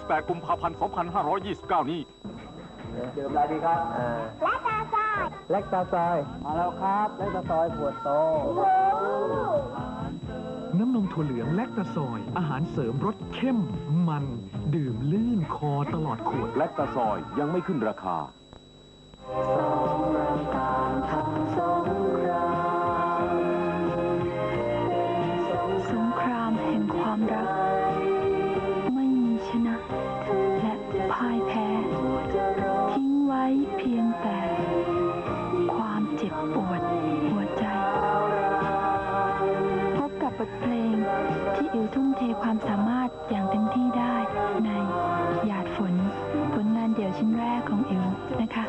28 กุมภาพันธ์ 2529 นี้ เดิมอะไรดีครับและตาซอยแลคตาซอยมาแล้วครับแลคตาซอยขวดโต น้ำนมถั่วเหลืองแลคตาซอย อาหารเสริมรสเข้ม มัน ดื่มลื่นคอตลอดขวด แลคตาซอยยังไม่ขึ้นราคา สงครามแห่งความรัก อทุ่มเทความสามารถอย่างเต็มที่ได้ในหยาดฝน ผลงานเดี่ยวชิ้นแรกของอิวนะคะ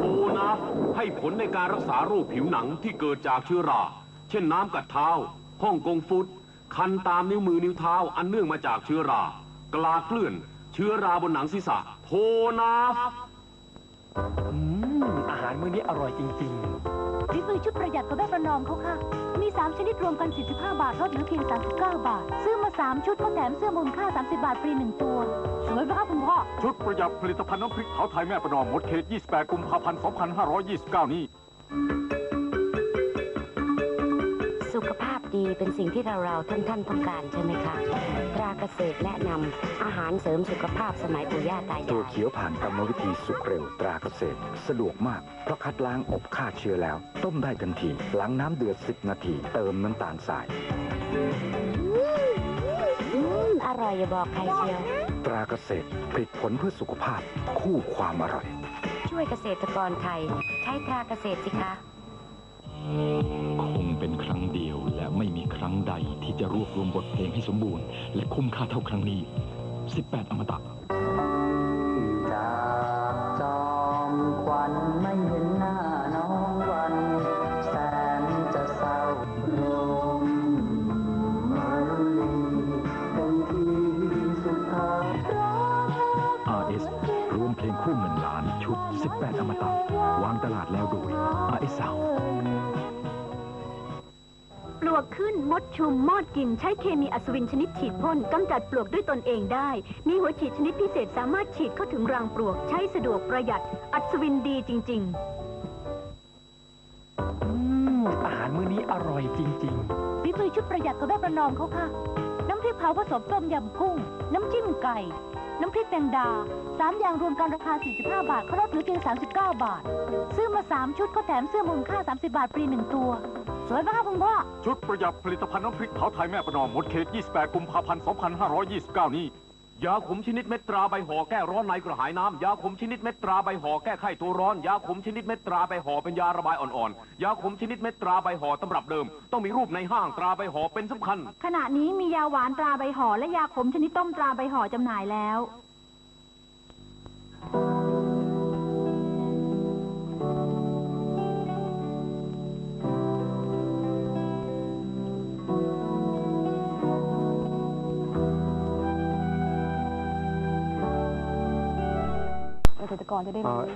โอนะให้ผลในการรักษาโรคผิวหนังที่เกิดจากเชื้อรา เช่นน้ำกัดเท้า ห้องกงฟุต คันตามนิ้วมือนิ้วเท้าอันเนื่องมาจากเชื้อรา กลาเกลื่อน เชื้อราบนหนังศีรษะโทนาฟ อืม อาหารมื้อนี้อร่อยจริง ฝีมือชุดประหยัดของแม่ประนอมเขาค่ะ มี 3 ชนิดรวมกัน 45 บาทลดเหลือเพียง 39 บาท ซื้อมา 3 ชุดก็แถมเสื้อมูลค่า 30 บาทฟรี 1 ตัว สวยไหมครับคุณพ่อ ชุดประหยัดผลิตภัณฑ์น้ำพริกเผาไทยแม่ประนอมหมดเขต 28 กุมภาพันธ์ 2529 นี้ สุขภาพ ดีเป็นสิ่งที่เราเราๆท่านท่านๆต้องการใช่ไหมคะตราเกษตรแนะนำอาหารเสริมสุขภาพสมัยปู่ย่าตายาตัวยเขียวผ่านกรรมวิธีสุกเร็วตราเกษตร สะดวกมาก เพราะคัดล้างอบฆ่าเชื้อแล้ว ต้มได้ทันทีหลังน้ำเดือด 10 นาที เติมน้ำตาลทราย อืมอร่อยอย่าบอกใครเชียว ตราเกษตรผลิตผลเพื่อสุขภาพ คู่ความอร่อย ช่วยเกษตรกรไทย ใช้ตราเกษตรสิคะ คงเป็นครั้งเดียวและ ไม่มีครั้งใดที่จะรวบรวมบทเพลงให้สมบูรณ์ และคุ้มค่าเท่าครั้งนี้ 18 อมตะๆจากจอมควันไม่เห็นหน้าน้องวันแสนจะเศร้าลมมาลีเป็นที่สุดท้าย RS รวมเพลงคู่เงินล้านชุด 18 อมตะ วางตลาดแล้วโดย RS Sound ป ลวกขึ้นมดชุมมอดกินใช้เคมีอัศวินชนิดฉีดพ่นกำจัดปลวกด้วยตนเองได้ มีหัวฉีดชนิดพิเศษสามารถฉีดเข้าถึงรังปลวกใช้สะดวกประหยัดอัศวินดีจริงๆอืมอาหารมื้อนี้อร่อยจริง ฝีมือชุดประหยัดของแม่ประนอมเขาค่ะ น้ำพริกเผาผสมต้มยำกุ้ง น้ำจิ้มไก่ น้ำพริกแมงดาสามอย่างรวมกันราคา 45 บาทเขาลดเหลือเพียง 39 บาท ซื้อมา 3 ชุดก็แถมเสื้อมูลค่า 30 บาทฟรี1ตัว สวยไหมคะคุณพ่อ ชุดประหยัดผลิตภัณฑ์น้ำพริกเผาไทยแม่ประนอมหมดเขต 28 กุมภาพันธ์ 2529 นี้ ยาขมชนิดเม็ดตราใบห่อแก้ร้อนในกระหายน้ำ ยาขมชนิดเม็ดตราใบห่อแก้ไข้ตัวร้อน ยาขมชนิดเม็ดตราใบห่อเป็นยาระบายอ่อนๆ ยาขมชนิดเม็ดตราใบห่อตำรับเดิม ต้องมีรูปในห้างตราใบห่อเป็นสำคัญ ขณะนี้มียาหวานตราใบห่อและยาขมชนิดต้มตราใบห่อจำหน่ายแล้ว ๆ